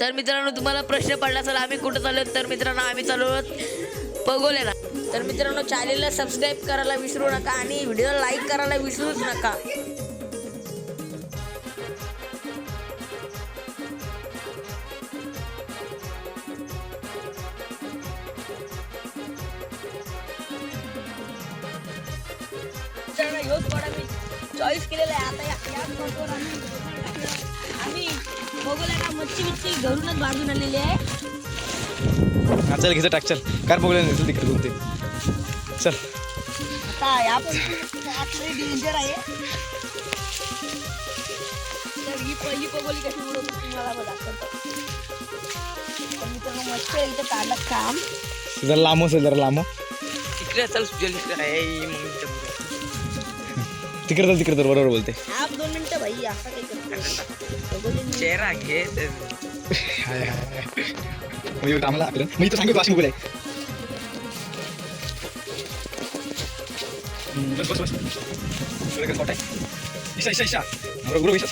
तर मित्रांनो तुम्हाला प्रश्न पडला असेल आम्ही कुठं चाललो तर मित्रांनो आम्ही चाललो पगोलेला तर मित्रांनो चॅनेलला सबस्क्राईब करायला विसरू नका आणि व्हिडिओला लाईक करायला विसरूच नका. ह्योच मी. चॉईस केलेला आहे. आता या- घरूनच आणलेली आहे. हा चल घे टाक चल. कार बघूया नाही तिकडे चल. आता या पण आतमध्ये डेंजर आहे. तर ही पहिली पगोली कशी उडवतो तुम्हाला बघा. दाखवतो तर मित्रांनो मस्त आहे इथं काढलं काम. जरा लांब असेल जरा लांब. तिकडे चल सुजल तिकडे आहे मग तिकडे चल तिकडे तर बरोबर बोलते. आप दोन मिनिटं भाई असं काही करतो पगोली चेहरा घे हाय आम्हाला आपलं मग इथं सांगितलं अशी बोलाय बस बस बस. एवढं काय spot आहे? ईशा ईशा ईशा बरोबर बरोबर ईशा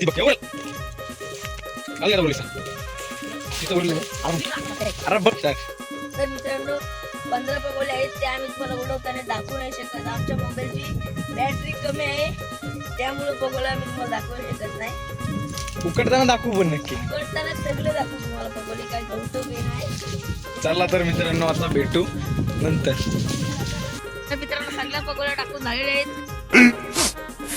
ती बघ एवढं. काय बरोबर ईशा तिथं बोलले अरे बघ सर तर मित्रांनो पंधरा पगोले आहेत ते आम्ही तुम्हाला उडवताना दाखवू नाही शकत. आमच्या मोबाईलची बॅटरी कमी आहे. त्यामुळे आम्ही तुम्हाला दाखवू शकत नाही. उकडताना दाखवू पण नक्की. करताना सगळे दाखवू तुम्हाला पगोली काय गवतो की नाही चला तर मित्रांनो आता भेटू नंतर. तर मित्रांनो सगळ्या पगोल्या टाकून झालेल्या आहेत.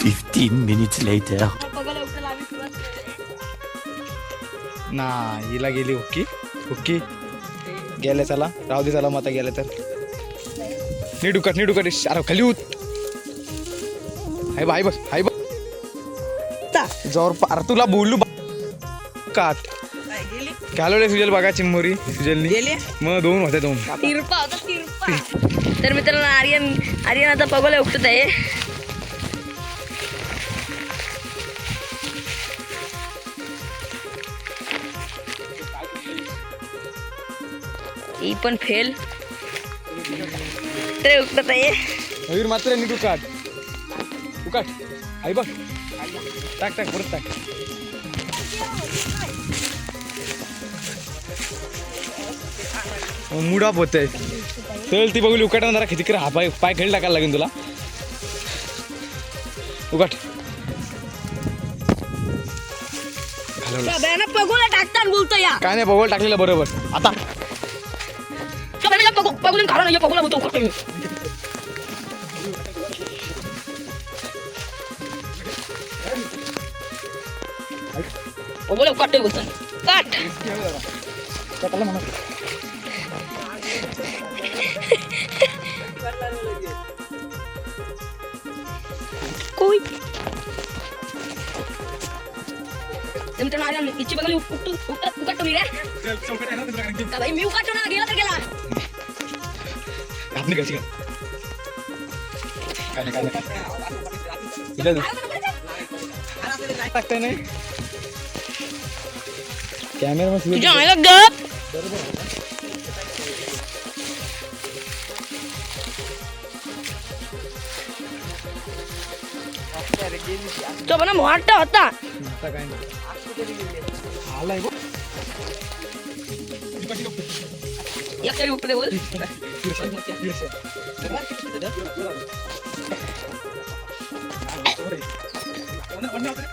15 minutes later. पगोल्या उठायला आम्ही सुरुवात केलेली आहे. ना हिला गेली हुक्की. हुक्की. गेल्या चला. राहू दे चला मग आता गेल्या तर. नीट उकट नीट उकट इश, अरे खाली उत हाय बा हाय बघ हाय बघ जोर पा- अरे तुला बोलू कात. घालवले सुजल बघा चिंबोरी सुजलनी? गेले. मग दोन होते दोन. तिरपा होता तिरपा. तर मित्रांनो आर्यन आर्यन आता पगोल्या उठत आहे. ही पण फेल ते उठत आहे. मयूर मात्र नीट उकाट उकाट. हाय बघ. टाक टाक परत टाक. मूड ऑफ होत चल ती बघली उकाट जरा किती हा पाय पाय खेळ टाकायला लागेल तुला. उकाट. पगोला टाकताना बोलतो या. काय नाही बघल टाकलेलं बरोबर. आता. पगोली पगोला बोलतो उठतो मी. पगोला काटतोय बोलतो काट कोई तर मित्रांनो आर्यन इच्छी बघाली उठतो उठत उकटतो मी रे का भाई मी उकटतो ना गेला तर गेला हात निघायची का काय नाही काय नाही कॅमेरा तुझ्या आईला गप. तो पण मोठा होता. आता काय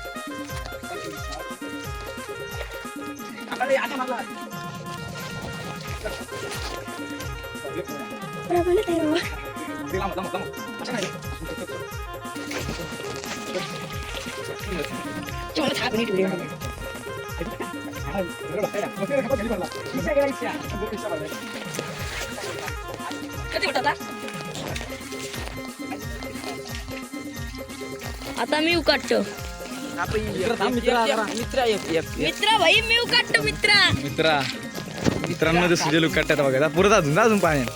नाही आलाय बघ एक तरी उपरे बोल तुम्हाला छाप नीट उडी कधी होता आता मी उकाटतो मित्र एक एक मित्रा भाई मी उकाटतो मित्रा. मित्रा मित्रांनो ते सुजल उकाटतात बघा आता पुरत अजून जा अजून पाण्यात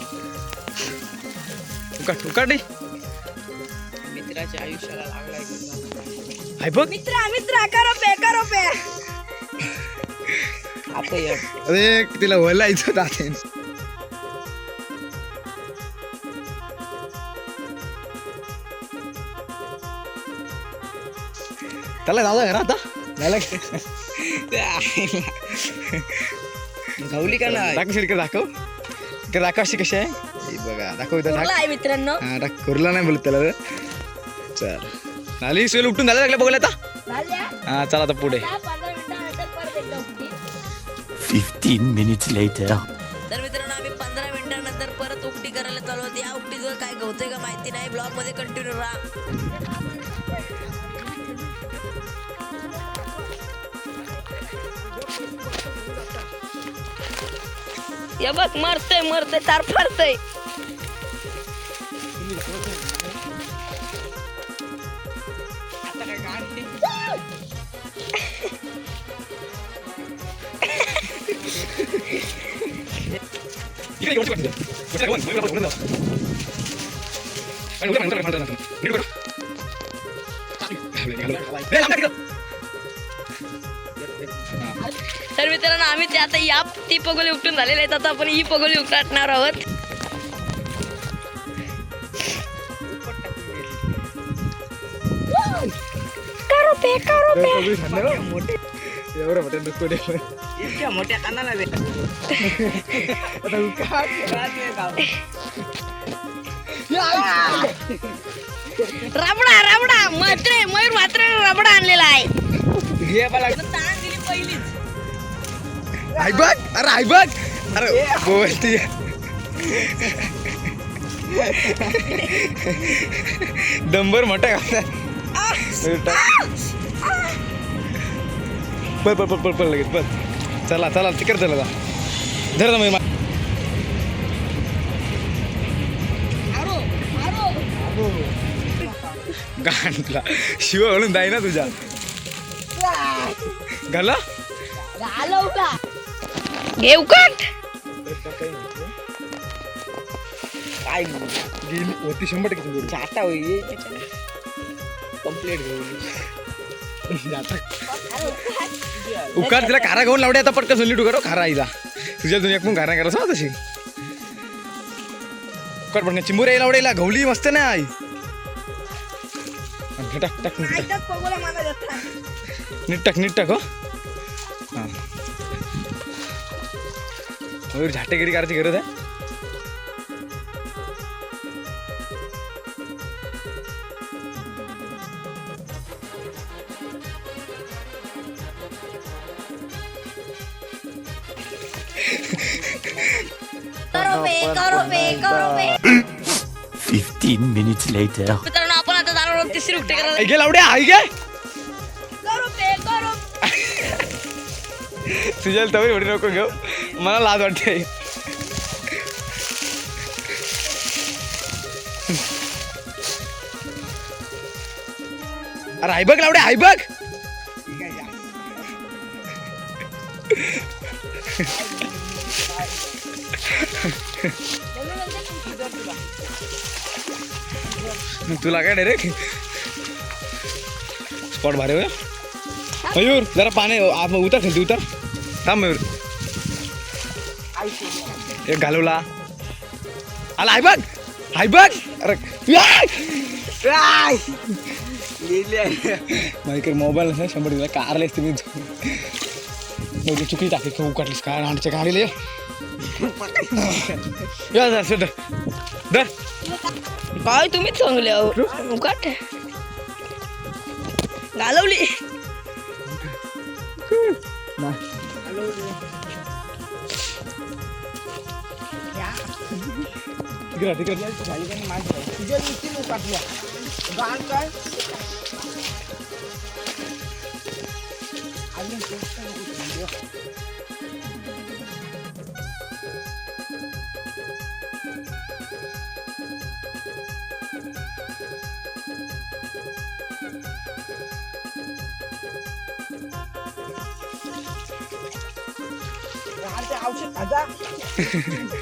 उकाट उकाट. मित्राच्या आयुष्याला लागलाय. बघ. मित्रा मित्रा करो पे करो पे अरे तिला वलायचं दाते त्याला जाऊ घरा आता काय? घावली का नाही दाखव शिरके दाखव इकडे दाखव अशी कशी आहे हे बघा दाखव इथं दाखव आहे मित्रांनो हा दाख कुर्ला नाही बोलत त्याला चल झाली सोय उठून झालं लागलं बघूया आता झाल्या हा चला आता पुढे दहा पंधरा मिनिटानंतर परत एकदा उठली 15 minutes later. तर मित्रांनो आम्ही पंधरा मिनिटानंतर परत उकटी करायला चालू होती या उकटीवर काय गवतंय का माहिती नाही ब्लॉगमध्ये कंटिन्यू राहा या बघ मरतय मरतय तार फरतय तर मित्रांनो आम्ही ते आता या ती पगोली उकटून झालेले आहेत. आता आपण ही पगोली उकटणार आहोत. मोठ्या कानाला उका. रबडा रबडा मात्रे मयूर मात्रे रबडा आणलेला आहे. आई बघ अरे आई बघ. अरे बोलती. डंबर मोठा का पळ पळ पळ पळ पळ लगेच पळ. चला चला तिकडे चला धर ना मग. गांडला. शिव घालून जाई ना तुझ्या घाला. घालव का घे उकट काय गेली होती शंभर टक्के तुझी आता होईल कंप्लीट घेऊ उकार तिला खारा घेऊन लावडे आता पटकन सोडली टुकार खारा आईला तुझ्या दोन एक पण खारा करायचं तशी उकार पण चिंबूर यायला लावडेला घवली मस्त ना आई टाक टाक नीट टाक नीट टाक हां मयूर झाटेगिरी करायची गरज आहे? 15 minutes later. मित्रांनो आपण आता जाणार आहोत तिसरी उकटी करायला. आई गे लावड्या करो तुझ्या तवरी एवढी नको घेऊ. मला लाज वाटते. अरे आई बघ लावडे आई बघ. तुला काय डायरेक्ट स्पॉट भारी होय मयूर जरा पाणी उतर खाली उतर. थांब मयूर. एक घालवला. आला हाय बघ. हाय बघ. अरे! माहिती मोबाईल नसेल शंभर दिला कारले असते मी. मोठी चुकी टाकली का उकाटलीस काय? आणच्या गाडीले या. जरा सर धर. काय तुम्ही चांगले उकट घालवली. तिकडे तिकडे तुझ्या नुसती मुकाटल्या गाण काय अजून तेच तर नको समजू. गाण ते औषध खाजा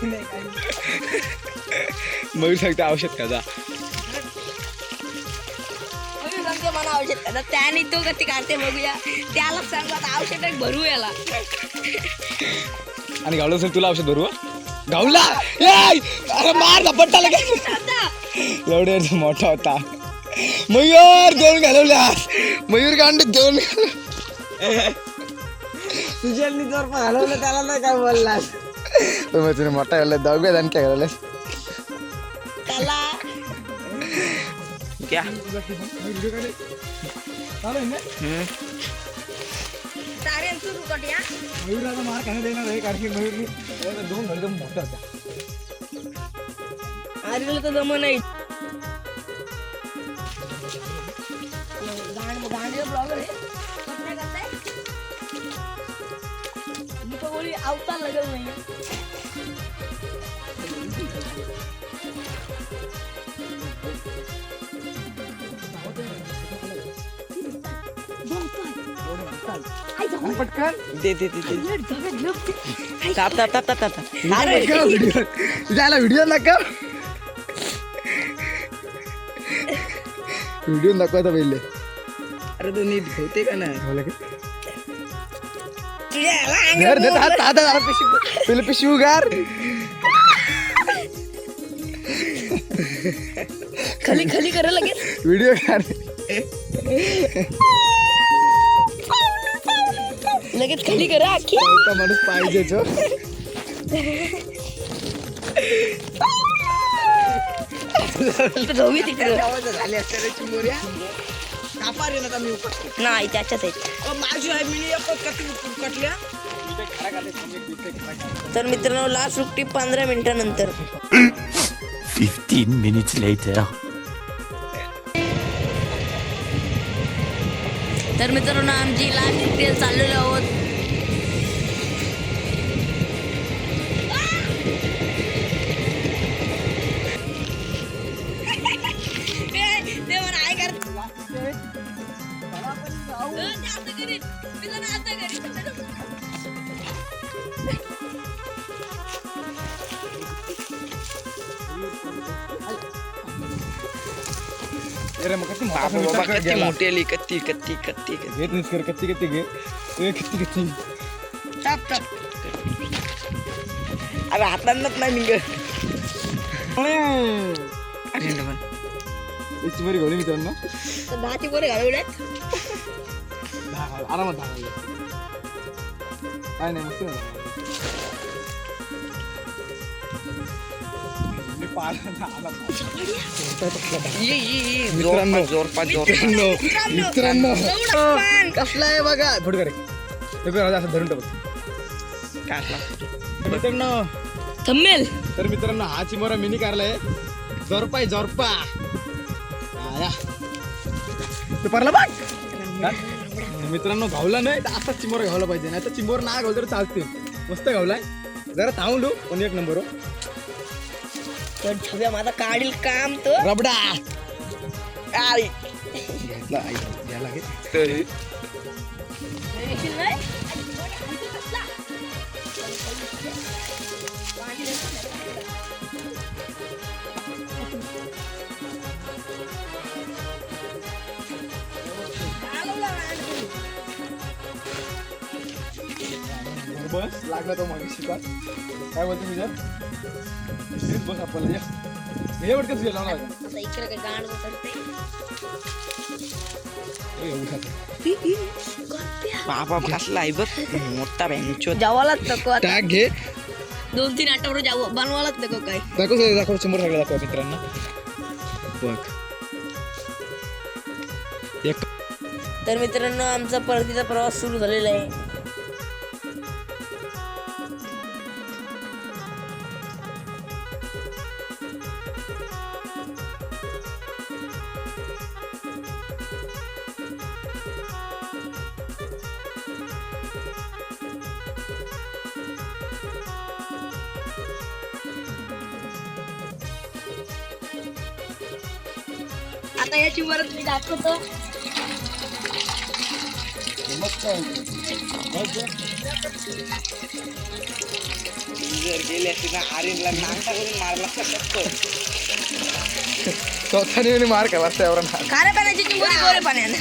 नाही काय. मयूर सांगते औषध का जा? आम्ही सांगते मला औषध त्याने तो गती काढते बघूया. त्याला सांगू आता औषध एक भरू याला. आणि गावलं असेल तुला औषध भरू गावला! अरे मार झपट्टा लगेच. एवढे मोठा होता. मयूर दोन घालवल्या मयूर गांड दोन सुजलनी जोर पण हलवलं त्याला नाही काय बोललास? तुम्ही तुम्ही मोठा घालला दहाव्या आणि काय घालला क्या? सारे सुरू करूया मयूराचा मार खाण्यात येणार आहे कारण की मयूरनी दोन घडी मोठा होता आलेलं तर जम नाही अवतार लागल नाही. पटकन? दे दे दे दे. ताप ताप ताप ताप ताप. व्हिडिओ तुझ्याला व्हिडिओ नका व्हिडिओ दाखवायचा पहिले. अरे तू नीट होते का नाही? घर देत हात हात हात पिशवी पहिले पिशवी उगार खाली खाली करा लगेच. व्हिडिओ काढ. लगेच खाली करा आखी. माणूस पाहिजे तो धोवी तिकडे. झाले असते चिमोऱ्या. कापा रे ना मी उपट नाही त्याच्याच आहे. तर मित्रांनो लास्ट सुट्टी पंधरा मिनिटानंतर. 15 minutes later. तर मित्रांनो आमची लास्ट सुट्टी चाललेलो आहोत. अरे मग बाबा विचार कत्ती गेला. मोठी आली कत्ती कत्ती कत्ती कत्ती. घेत नाहीस कर कत्ती कत्ती घे ए, कत्ती कत्ती टाप टाप अरे हातांनाच नाही निघ अरे पण. याची बरी घोडी मित्रांनो तर दहाची पोरे घालवल्यात आरामात. काय नाही मस्त मित्रांनो. जोरपा जोरपा जोरपा मित्रांनो मित्रांनो. कसला आहे बघा. करे बघ, असं धरून टाक काढला मित्रांनो थंबेल तर मित्रांनो हा चिमोरा मिनी कारलाय जोरपा आहे जोरपा. आया. ते परला बघ? मित्रांनो घावला नाही तर असाच चिमोरा घावला पाहिजे. नाही तर चिमोर ना घावलं तर चालते मस्त घावलाय. जरा थांबलो पण एक नंबर हो. तर छव्या माझा काढील काम तो रबडा. आई घेतला बस लागला तो मागे शिका काय बोलतो तुझ्या? बस आपल्याला या. हे वडकच गेला? ना असं इकडे काय गाण करते बाबा कसला आहे बघ. मोठा बँचो जावालाच नको टाक घे. दोन तीन आठवडे जाऊ बनवायलाच नको काय दाखव दाखव समोर सगळं दाखव मित्रांना. बघ. एक. तर मित्रांनो आमचा परतीचा प्रवास सुरू झालेला आहे. आता याची वरच मी दाखवतो. जर गेले असते ना आर्यनला नांगटा करून मारला असता चौथा मार केला त्यावर खाऱ्या पाण्याची गोरे पाण्यानं